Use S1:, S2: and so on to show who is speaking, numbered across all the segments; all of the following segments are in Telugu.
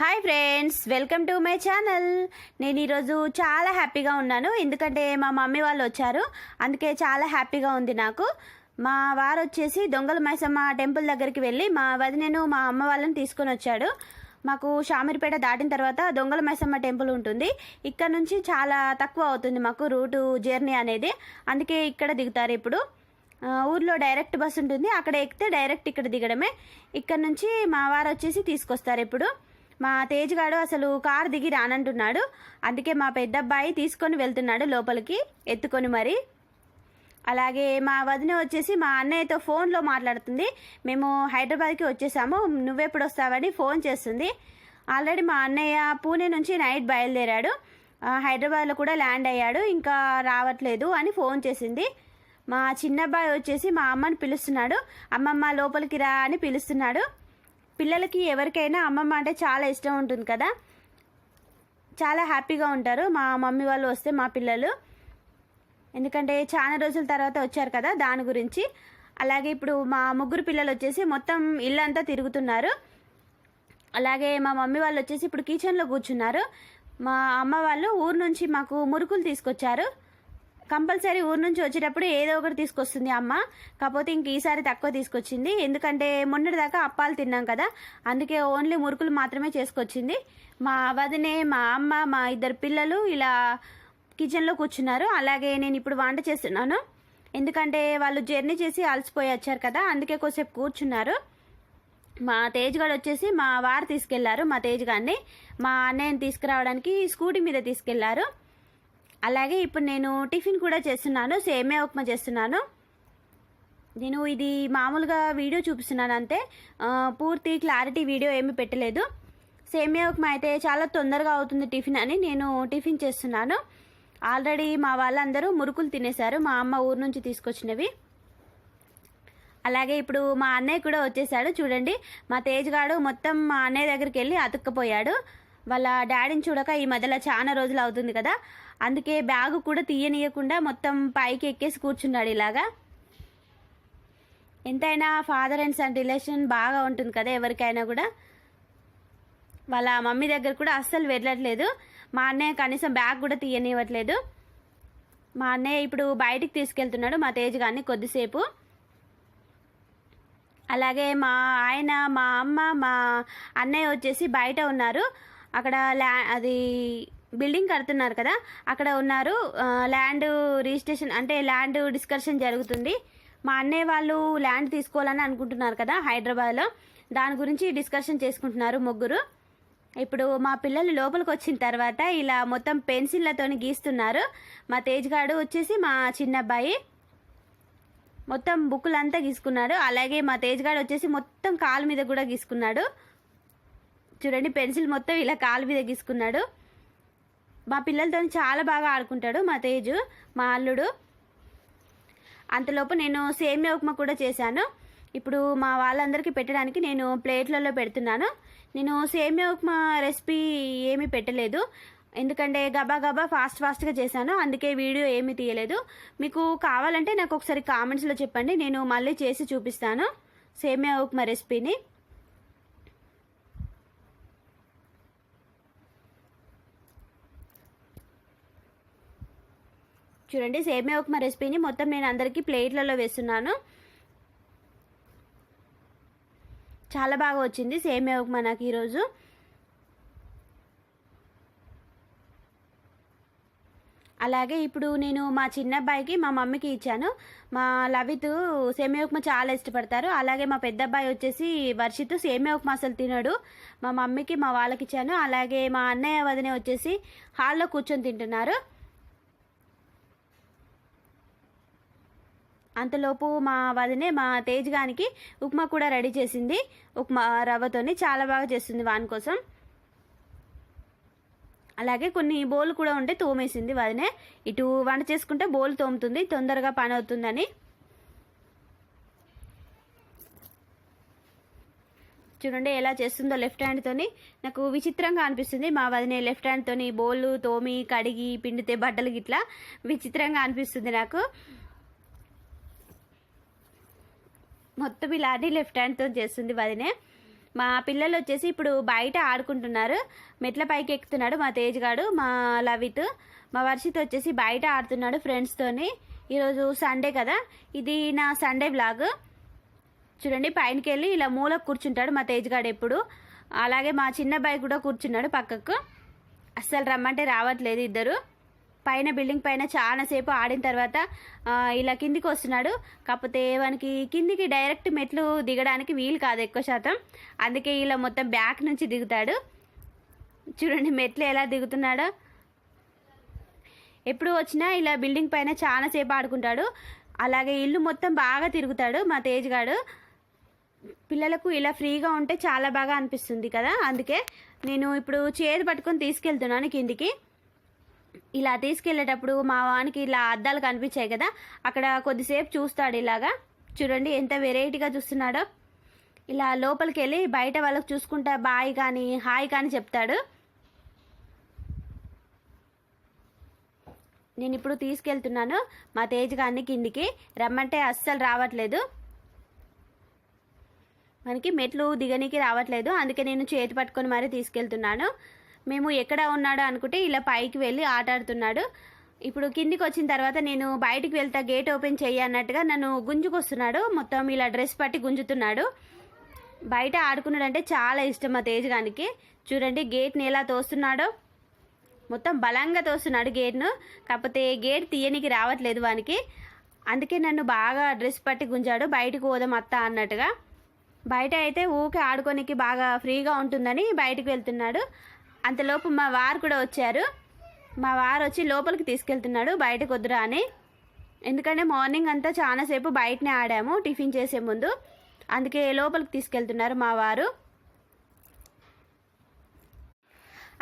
S1: Hi friends welcome to my channel. నేను ఈరోజు చాలా హ్యాపీగా ఉన్నాను. ఎందుకంటే మా మమ్మీ వాళ్ళు వచ్చారు. అందుకే చాలా హ్యాపీగా ఉంది నాకు. మా వారు వచ్చేసి దొంగల మైసమ్మ టెంపుల్ దగ్గరికి వెళ్ళి మా వదినను మా అమ్మ వాళ్ళని తీసుకొని వచ్చాడు. మాకు షామిరిపేట దాటిన తర్వాత దొంగల మైసమ్మ టెంపుల్ ఉంటుంది. ఇక్కడ నుంచి చాలా తక్కువ అవుతుంది మాకు రూటు జర్నీ అనేది. అందుకే ఇక్కడ దిగుతారు ఇప్పుడు. ఊర్లో డైరెక్ట్ బస్ ఉంటుంది. అక్కడ ఎక్కితే డైరెక్ట్ ఇక్కడ దిగడమే. ఇక్కడ నుంచి మా వారు వచ్చేసి తీసుకొస్తారు ఇప్పుడు. మా తేజ్గాడు అసలు కారు దిగి రానంటున్నాడు. అందుకే మా పెద్ద అబ్బాయి తీసుకొని వెళ్తున్నాడు లోపలికి ఎత్తుకొని మరి. అలాగే మా వదిన వచ్చేసి మా అన్నయ్యతో ఫోన్లో మాట్లాడుతుంది. మేము హైదరాబాద్కి వచ్చేసాము. నువ్వెప్పుడు వస్తావని ఫోన్ చేస్తుంది. ఆల్రెడీ మా అన్నయ్య పూణే నుంచి నైట్ బయలుదేరాడు. హైదరాబాద్లో కూడా ల్యాండ్ అయ్యాడు. ఇంకా రావట్లేదు అని ఫోన్ చేసింది. మా చిన్నబ్బాయి వచ్చేసి మా అమ్మని పిలుస్తున్నాడు. అమ్మమ్మ లోపలికి రా అని పిలుస్తున్నాడు. పిల్లలకి ఎవరికైనా అమ్మమ్మ అంటే చాలా ఇష్టం ఉంటుంది కదా. చాలా హ్యాపీగా ఉంటారు. మా మమ్మీ వాళ్ళు వస్తే మా పిల్లలు. ఎందుకంటే చాలా రోజుల తర్వాత వచ్చారు కదా దాని గురించి. అలాగే ఇప్పుడు మా ముగ్గురు పిల్లలు వచ్చేసి మొత్తం ఇల్లంతా తిరుగుతున్నారు. అలాగే మా మమ్మీ వాళ్ళు వచ్చేసి ఇప్పుడు కిచెన్లో కూర్చున్నారు. మా అమ్మ వాళ్ళు ఊరు నుంచి మాకు మురుకులు తీసుకొచ్చారు. కంపల్సరీ ఊరు నుంచి వచ్చేటప్పుడు ఏదో ఒకటి తీసుకొస్తుంది అమ్మ. కాకపోతే ఇంక ఈసారి తక్కువ తీసుకొచ్చింది. ఎందుకంటే మొన్నటి దాకా అప్పాలు తిన్నాం కదా. అందుకే ఓన్లీ మురుకులు మాత్రమే చేసుకొచ్చింది. మా వదినే మా అమ్మ మా ఇద్దరు పిల్లలు ఇలా కిచెన్లో కూర్చున్నారు. అలాగే నేను ఇప్పుడు వంట చేస్తున్నాను. ఎందుకంటే వాళ్ళు జర్నీ చేసి అలసిపోయి వచ్చారు కదా. అందుకే కొద్దిసేపు కూర్చున్నారు. మా తేజ్ గారు వచ్చేసి మా వారు తీసుకెళ్ళారు మా తేజ్ గారిని మా అన్నయ్యని తీసుకురావడానికి స్కూటీ మీద తీసుకెళ్ళారు. అలాగే ఇప్పుడు నేను టిఫిన్ కూడా చేస్తున్నాను సేమే ఉప్మా చేస్తున్నాను. నేను ఇది మామూలుగా వీడియో చూపిస్తున్నాను అంతే. పూర్తి క్లారిటీ వీడియో ఏమీ పెట్టలేదు. సేమియా ఉప్మా అయితే చాలా తొందరగా అవుతుంది టిఫిన్ అని నేను టిఫిన్ చేస్తున్నాను. ఆల్రెడీ మా వాళ్ళందరూ మురుకులు తినేశారు మా అమ్మ ఊరు నుంచి తీసుకొచ్చినవి. అలాగే ఇప్పుడు మా అన్నయ్య కూడా వచ్చేసాడు చూడండి. మా తేజ్గాడు మొత్తం మా అన్నయ్య దగ్గరికి వెళ్ళి అతుక్కపోయాడు. వాళ్ళ డాడీని చూడక ఈ మధ్యలో చాలా రోజులు అవుతుంది కదా. అందుకే బ్యాగు కూడా తీయనీయకుండా మొత్తం పైకి ఎక్కేసి కూర్చున్నాడు ఇలాగా. ఎంతైనా ఫాదర్ అండ్ సన్ రిలేషన్ బాగా ఉంటుంది కదా ఎవరికైనా కూడా. వాళ్ళ మమ్మీ దగ్గర కూడా అస్సలు వెళ్ళట్లేదు. మా అన్నయ్య కనీసం బ్యాగ్ కూడా తీయనివ్వట్లేదు మా అన్నయ్య ఇప్పుడు బయటికి తీసుకెళ్తున్నాడు మా తేజ్ గారిని కొద్దిసేపు. అలాగే మా ఆయన మా అమ్మ మా అన్నయ్య వచ్చేసి బయట ఉన్నారు. అక్కడ ల్యా అది బిల్డింగ్ కడుతున్నారు కదా అక్కడ ఉన్నారు ల్యాండ్ రిజిస్ట్రేషన్ అంటే ల్యాండ్ డిస్కషన్ జరుగుతుంది. మా అన్నయ్య వాళ్ళు ల్యాండ్ తీసుకోవాలని అనుకుంటున్నారు కదా హైదరాబాద్లో. దాని గురించి డిస్కషన్ చేసుకుంటున్నారు ముగ్గురు. ఇప్పుడు మా పిల్లలు లోపలికి వచ్చిన తర్వాత ఇలా మొత్తం పెన్సిళ్ళతో గీస్తున్నారు. మా తేజ్ గాడు వచ్చేసి మా చిన్న అబ్బాయి మొత్తం బుక్కులంతా గీసుకున్నాడు. అలాగే మా తేజ్ గాడు వచ్చేసి మొత్తం కాలు మీద కూడా గీసుకున్నాడు. చూడండి పెన్సిల్ మొత్తం ఇలా కాలు మీద గీసుకున్నాడు. మా పిల్లలతో చాలా బాగా ఆడుకుంటాడు మా తేజు మా అల్లుడు. అంతలోపు నేను సేమియా ఉప్మా కూడా చేశాను. ఇప్పుడు మా వాళ్ళందరికీ పెట్టడానికి నేను ప్లేట్లలో పెడుతున్నాను. నేను సేమియా ఉప్మా రెసిపీ ఏమీ పెట్టలేదు. ఎందుకంటే గబా గబా ఫాస్ట్ ఫాస్ట్గా చేశాను. అందుకే వీడియో ఏమీ తీయలేదు. మీకు కావాలంటే నాకు ఒకసారి కామెంట్స్లో చెప్పండి. నేను మళ్ళీ చేసి చూపిస్తాను సేమియా ఉప్మా రెసిపీని. చూడండి సేమే ఉప్మా రెసిపీని మొత్తం నేను అందరికీ ప్లేట్లలో వేస్తున్నాను. చాలా బాగా వచ్చింది సేమే ఉప్మా నాకు ఈరోజు. అలాగే ఇప్పుడు నేను మా చిన్న అబ్బాయికి మా మమ్మీకి ఇచ్చాను. మా లవిత్ సేమియా ఉప్మా చాలా ఇష్టపడతారు. అలాగే మా పెద్ద అబ్బాయి వచ్చేసి వర్షిత్ సేమియా ఉప్మా అసలు తినడు. మా మమ్మీకి మా వాళ్ళకి ఇచ్చాను. అలాగే మా అన్నయ్య వదిన వచ్చేసి హాల్లో కూర్చొని తింటున్నారు. అంతలోపు మా వదినే మా తేజ్ గానికి ఉప్మా కూడా రెడీ చేసింది. ఉప్మా రవ్వతోని చాలా బాగా చేస్తుంది వాని కోసం. అలాగే కొన్ని బోల్ కూడా ఉంటే తోమేసింది వదినే. ఇటు వంట చేసుకుంటే బోల్ తోముతుంది తొందరగా పని అవుతుందని. చూడండి ఎలా చేస్తుందో లెఫ్ట్ హ్యాండ్తోని నాకు విచిత్రంగా అనిపిస్తుంది మా వదినే లెఫ్ట్ హ్యాండ్తోని బోళ్ళు తోమి కడిగి పిండితే బట్టలు గిట్లా విచిత్రంగా అనిపిస్తుంది నాకు. మొత్తం ఇలాంటి లెఫ్ట్ హ్యాండ్తో చేస్తుంది వదినే. మా పిల్లలు వచ్చేసి ఇప్పుడు బయట ఆడుకుంటున్నారు. మెట్ల పైకి ఎక్కుతున్నాడు మా తేజ్గాడు మా లవిత్. మా వర్షిత్ వచ్చేసి బయట ఆడుతున్నాడు ఫ్రెండ్స్తోని ఈరోజు సండే కదా ఇది నా సండే బ్లాగ్ చూడండి పైనకి వెళ్ళి ఇలా మూల కూర్చుంటాడు మా తేజ్గాడు ఎప్పుడు. అలాగే మా చిన్న బాయ్ కూడా కూర్చున్నాడు పక్కకు. అస్సలు రమ్మంటే రావట్లేదు ఇద్దరు. పైన బిల్డింగ్ పైన చాలాసేపు ఆడిన తర్వాత ఇలా కిందికి వస్తున్నాడు. కాకపోతే వానికి కిందికి డైరెక్ట్ మెట్లు దిగడానికి వీలు కాదు ఎక్కువ శాతం. అందుకే ఇలా మొత్తం బ్యాక్ నుంచి దిగుతాడు. చూడండి మెట్లు ఎలా దిగుతున్నాడో. ఎప్పుడు వచ్చినా ఇలా బిల్డింగ్ పైన చాలాసేపు ఆడుకుంటాడు. అలాగే ఇల్లు మొత్తం బాగా తిరుగుతాడు మా తేజ్గాడు పిల్లలకు ఇలా ఫ్రీగా ఉంటే చాలా బాగా అనిపిస్తుంది కదా. అందుకే నేను ఇప్పుడు చేతి పట్టుకొని తీసుకెళ్తున్నాను కిందికి. ఇలా తీసుకెళ్ళేటప్పుడు మా వానికి ఇలా అద్దాలు కనిపించాయి కదా అక్కడ కొద్దిసేపు చూస్తాడు ఇలాగా. చూడండి ఎంత వెరైటీగా చూస్తున్నాడో. ఇలా లోపలికి వెళ్ళి బయట వాళ్ళకి చూసుకుంటా బాయ్ కానీ హాయ్ కానీ చెప్తాడు. నేను ఇప్పుడు తీసుకెళ్తున్నాను మా తేజ్ గారిని కిందికి. రమ్మంటే అస్సలు రావట్లేదు. మనకి మెట్లు దిగనీకి రావట్లేదు. అందుకే నేను చేతి పట్టుకొని మరీ తీసుకెళ్తున్నాను. మేము ఎక్కడ ఉన్నాడో అనుకుంటే ఇలా పైకి వెళ్ళి ఆట ఆడుతున్నాడు ఇప్పుడు కిందికి వచ్చిన తర్వాత నేను బయటికి వెళ్తా గేట్ ఓపెన్ చెయ్యి అన్నట్టుగా నన్ను గుంజుకొస్తున్నాడు. మొత్తం ఇలా డ్రెస్ పట్టి గుంజుతున్నాడు. బయట ఆడుకున్నాడంటే చాలా ఇష్టం మా తేజగానికి చూడండి గేట్ని ఎలా తోస్తున్నాడో. మొత్తం బలంగా తోస్తున్నాడు గేట్ను. కాకపోతే గేట్ తీయనికి రావట్లేదు వానికి. అందుకే నన్ను బాగా డ్రెస్ పట్టి గుంజాడు. బయటకు పోదాం అత్త అన్నట్టుగా. బయట అయితే ఊకే ఆడుకోనికి బాగా ఫ్రీగా ఉంటుందని బయటకు వెళ్తున్నాడు. అంతలోపు మా వారు కూడా వచ్చారు. మా వారు వచ్చి లోపలికి తీసుకెళ్తున్నాడు బయటకు వద్దురా అని. ఎందుకంటే మార్నింగ్ అంతా చాలాసేపు బయటనే ఆడాము టిఫిన్ చేసే ముందు. అందుకే లోపలికి తీసుకెళ్తున్నారు మా వారు.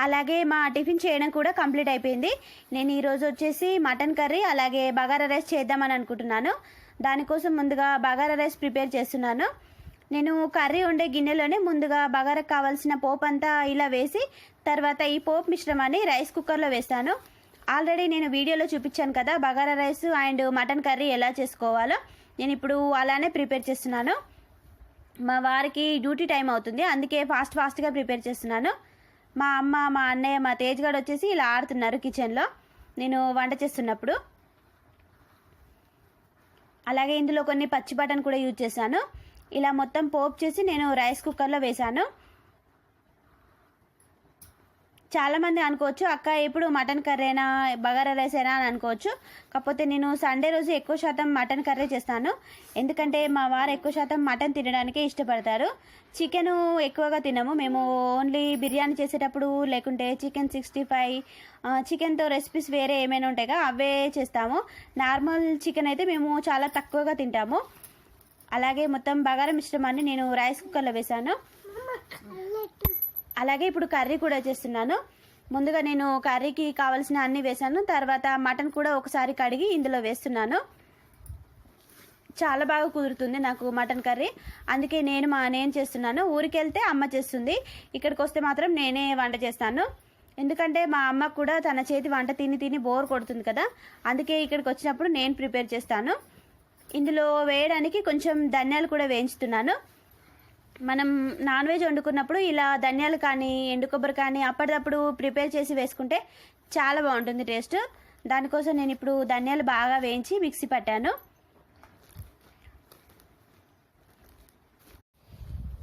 S1: అలాగే మా టిఫిన్ చేయడం కూడా కంప్లీట్ అయిపోయింది. నేను ఈరోజు వచ్చేసి మటన్ కర్రీ అలాగే బగారా రైస్ చేద్దామని అనుకుంటున్నాను. దానికోసం ముందుగా బగారా రైస్ ప్రిపేర్ చేస్తున్నాను. నేను కర్రీ ఉండే గిన్నెలోనే ముందుగా బగారకు కావాల్సిన పోపు అంతా ఇలా వేసి తర్వాత ఈ పోపు మిశ్రమాన్ని రైస్ కుక్కర్లో వేస్తాను. ఆల్రెడీ నేను వీడియోలో చూపించాను కదా bagara rice and mutton curry ఎలా చేసుకోవాలో. నేను ఇప్పుడు అలానే ప్రిపేర్ చేస్తున్నాను. మా వారికి డ్యూటీ టైం అవుతుంది అందుకే ఫాస్ట్ ఫాస్ట్గా ప్రిపేర్ చేస్తున్నాను. మా అమ్మ మా అన్నయ్య మా తేజ్ గారు వచ్చేసి ఇలా ఆడుతున్నారు కిచెన్లో. నేను వంట చేస్తున్నప్పుడు. అలాగే ఇందులో కొన్ని పచ్చి బటన్ కూడా యూజ్ చేశాను. ఇలా మొత్తం పోపు చేసి నేను రైస్ కుక్కర్లో వేశాను. చాలామంది అనుకోవచ్చు అక్క ఎప్పుడు మటన్ కర్రీనా బగారా రైస్ అయినా అని అనుకోవచ్చు. కాకపోతే నేను సండే రోజు ఎక్కువ శాతం మటన్ కర్రీ చేస్తాను. ఎందుకంటే మా వారు ఎక్కువ శాతం మటన్ తినడానికే ఇష్టపడతారు. చికెన్ ఎక్కువగా తినము. మేము ఓన్లీ బిర్యానీ చేసేటప్పుడు లేకుంటే చికెన్ సిక్స్టీ ఫైవ్ చికెన్తో రెసిపీస్ వేరే ఏమైనా ఉంటాయిగా అవే చేస్తాము. నార్మల్ చికెన్ అయితే మేము చాలా తక్కువగా తింటాము. అలాగే మొత్తం బగారం మిశ్రమాన్ని నేను రైస్ కుక్కర్లో వేశాను. అలాగే ఇప్పుడు కర్రీ కూడా చేస్తున్నాను. ముందుగా నేను కర్రీకి కావాల్సిన అన్ని వేశాను. తర్వాత మటన్ కూడా ఒకసారి కడిగి ఇందులో వేస్తున్నాను. చాలా బాగా కుదురుతుంది నాకు మటన్ కర్రీ. అందుకే నేను మా నేను చేస్తున్నాను. ఊరికి వెళ్తే అమ్మ చేస్తుంది. ఇక్కడికి వస్తే మాత్రం నేనే వంట చేస్తాను. ఎందుకంటే మా అమ్మ కూడా తన చేతి వంట తిని తిని బోర్ కొడుతుంది కదా. అందుకే ఇక్కడికి వచ్చినప్పుడు నేను ప్రిపేర్ చేస్తాను. ఇందులో వేయడానికి కొంచెం ధనియాలు కూడా వేయించుతున్నాను. మనం నాన్ వెజ్ వండుకున్నప్పుడు ఇలా ధనియాలు కానీ ఎండు కొబ్బరి కానీ అప్పటిదప్పుడు ప్రిపేర్ చేసి వేసుకుంటే చాలా బాగుంటుంది టేస్ట్. దానికోసం నేను ఇప్పుడు ధనియాలు బాగా వేయించి మిక్సీ పట్టాను.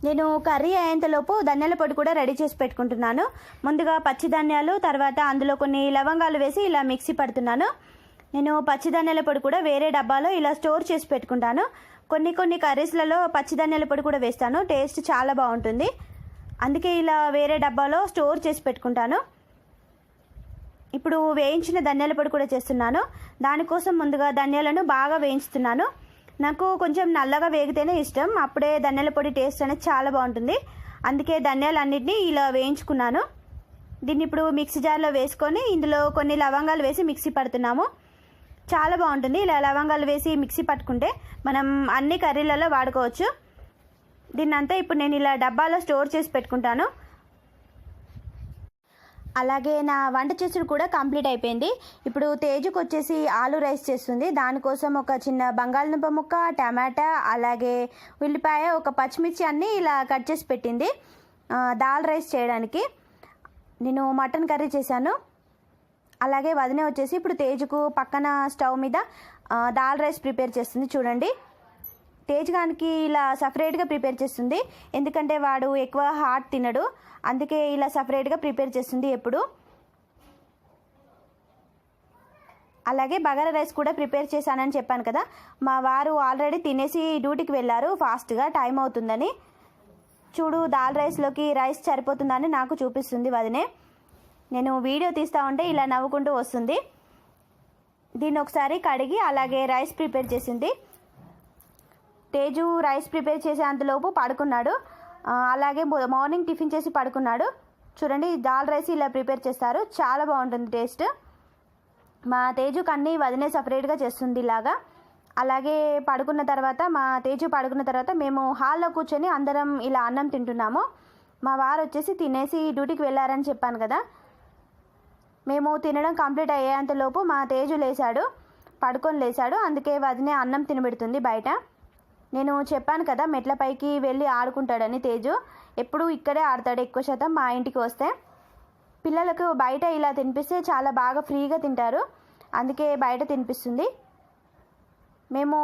S1: నేను కర్రీ అయ్యేంతలోపు ధనియాల పొడి కూడా రెడీ చేసి పెట్టుకుంటున్నాను. ముందుగా పచ్చి ధనియాలు తర్వాత అందులో కొన్ని లవంగాలు వేసి ఇలా మిక్సీ పడుతున్నాను. నేను పచ్చి ధనియాల పొడి కూడా వేరే డబ్బాలో ఇలా స్టోర్ చేసి పెట్టుకుంటాను. కొన్ని కొన్ని కర్రీస్లలో పచ్చి ధనియాల పొడి కూడా వేస్తాను. టేస్ట్ చాలా బాగుంటుంది. అందుకే ఇలా వేరే డబ్బాలో స్టోర్ చేసి పెట్టుకుంటాను. ఇప్పుడు వేయించిన ధనియాల పొడి కూడా చేస్తున్నాను. దానికోసం ముందుగా ధనియాలను బాగా వేయించుతున్నాను. నాకు కొంచెం నల్లగా వేగితేనే ఇష్టం. అప్పుడే ధనియాల పొడి టేస్ట్ అనేది చాలా బాగుంటుంది. అందుకే ధనియాలన్నింటినీ ఇలా వేయించుకున్నాను. దీన్ని ఇప్పుడు మిక్సీ జార్లో వేసుకొని ఇందులో కొన్ని లవంగాలు వేసి మిక్సీ పడుతున్నాము. చాలా బాగుంటుంది. ఇలా లవంగాలు వేసి మిక్సీ పట్టుకుంటే మనం అన్ని కర్రీలలో వాడుకోవచ్చు. దీన్నంతా ఇప్పుడు నేను ఇలా డబ్బాలో స్టోర్ చేసి పెట్టుకుంటాను. అలాగే నా వంట చేసుడు కూడా కంప్లీట్ అయిపోయింది. ఇప్పుడు తేజుకు వచ్చేసి ఆలు రైస్ చేస్తుంది. దానికోసం ఒక చిన్న బంగాళదుంప ముక్క టమాటా అలాగే ఉల్లిపాయ ఒక పచ్చిమిర్చి అన్నీ ఇలా కట్ చేసి పెట్టింది. దాల్ రైస్ చేయడానికి. నేను మటన్ కర్రీ చేశాను. అలాగే వదిన వచ్చేసి ఇప్పుడు తేజుకు పక్కన స్టవ్ మీద దాల్ రైస్ ప్రిపేర్ చేస్తుంది. చూడండి. తేజ్గానికి ఇలా సపరేట్గా ప్రిపేర్ చేస్తుంది. ఎందుకంటే వాడు ఎక్కువ హాట్ తినడు. అందుకే ఇలా సపరేట్గా ప్రిపేర్ చేస్తుంది ఎప్పుడు. అలాగే బగారా రైస్ కూడా ప్రిపేర్ చేశానని చెప్పాను కదా. మా వారు ఆల్రెడీ తినేసి డ్యూటీకి వెళ్ళారు. ఫాస్ట్గా టైం అవుతుందని. చూడు దాల్ రైస్లోకి రైస్ సరిపోతుందని నాకు చూపిస్తుంది వదినే. నేను వీడియో తీస్తూ ఉంటే ఇలా నవ్వుకుంటూ వస్తుంది. దీన్ని ఒకసారి కడిగి అలాగే రైస్ ప్రిపేర్ చేసింది. తేజు రైస్ ప్రిపేర్ చేసే అంతలోపు పడుకున్నాడు. అలాగే మార్నింగ్ టిఫిన్ చేసి పడుకున్నాడు. చూడండి దాల్ రైస్ ఇలా ప్రిపేర్ చేస్తారు. చాలా బాగుంటుంది టేస్ట్. మా తేజుకి అన్నీ వదినే సపరేట్గా చేస్తుంది ఇలాగా. అలాగే పడుకున్న తర్వాత మా తేజు పడుకున్న తర్వాత మేము హాల్లో కూర్చొని అందరం ఇలా అన్నం తింటున్నాము. మా వారు వచ్చేసి తినేసి డ్యూటీకి వెళ్ళారని చెప్పాను కదా. మేము తినడం కంప్లీట్ అయ్యేంతలోపు మా తేజు లేచాడు పడుకొని లేచాడు. అందుకే వదినే అన్నం తినబెడుతుంది బయట. నేను చెప్పాను కదా మెట్లపైకి వెళ్ళి ఆడుకుంటాడని తేజు. ఎప్పుడు ఇక్కడే ఆడతాడు ఎక్కువ శాతం మా ఇంటికి వస్తే. పిల్లలకు బయట ఇలా తినిపిస్తే చాలా బాగా ఫ్రీగా తింటారు. అందుకే బయట తినిపిస్తుంది. మేము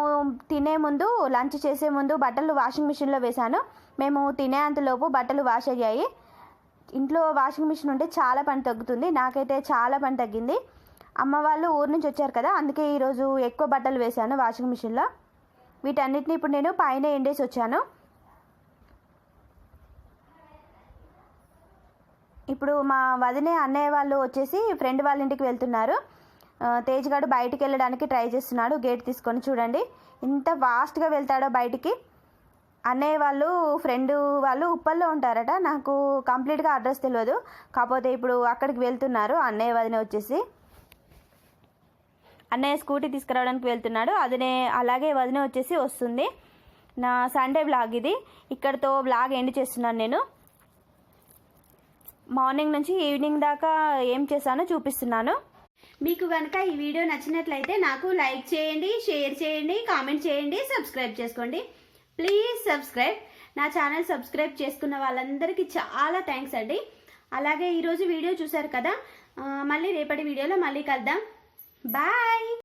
S1: తినే ముందు లంచ్ చేసే ముందు బట్టలు వాషింగ్ మిషన్లో వేశాను. మేము తినే అంతలోపు బట్టలు వాష్ అయ్యాయి. ఇంట్లో వాషింగ్ మిషన్ ఉంటే చాలా పని తగ్గుతుంది. నాకైతే చాలా పని తగ్గింది. అమ్మ వాళ్ళు ఊరు నుంచి వచ్చారు కదా అందుకే ఈరోజు ఎక్కువ బట్టలు వేశాను వాషింగ్ మిషన్లో వీటన్నిటిని ఇప్పుడు నేను పైన ఎండేసి వచ్చాను. ఇప్పుడు మా వదినే అన్నయ్య వాళ్ళు వచ్చేసి ఫ్రెండ్ వాళ్ళ ఇంటికి వెళ్తున్నారు. తేజ్గాడు బయటికి వెళ్ళడానికి ట్రై చేస్తున్నాడు. గేట్ తీసుకొని చూడండి. ఇంత ఫాస్ట్గా వెళ్తాడో బయటికి. అన్నయ్య వాళ్ళు ఫ్రెండ్ వాళ్ళు ఉప్పల్లో ఉంటారట. నాకు కంప్లీట్గా అడ్రస్ తెలియదు కాకపోతే ఇప్పుడు అక్కడికి వెళ్తున్నారు. అన్నయ్య వదిన వచ్చేసి. అన్నయ్య స్కూటీ తీసుకురావడానికి వెళ్తున్నాడు. అదనే అలాగే వదిన వచ్చేసి వస్తుంది. నా సండే బ్లాగ్ ఇది. ఇక్కడతో బ్లాగ్ ఎండ్ చేస్తున్నాను నేను. మార్నింగ్ నుంచి ఈవినింగ్ దాకా ఏం చేశానో చూపిస్తున్నాను. మీకు కనుక ఈ వీడియో నచ్చినట్లయితే నాకు లైక్ చేయండి షేర్ చేయండి కామెంట్ చేయండి సబ్స్క్రైబ్ చేసుకోండి. ప్లీజ్ సబ్స్క్రైబ్ నా ఛానల్ సబ్స్క్రైబ్ చేసుకున్న వాళ్ళందరికీ చాలా థ్యాంక్స్ అండి. అలాగే ఈరోజు వీడియో చూశారు కదా? మళ్ళీ రేపటి వీడియోలో మళ్ళీ కలుద్దాం. బాయ్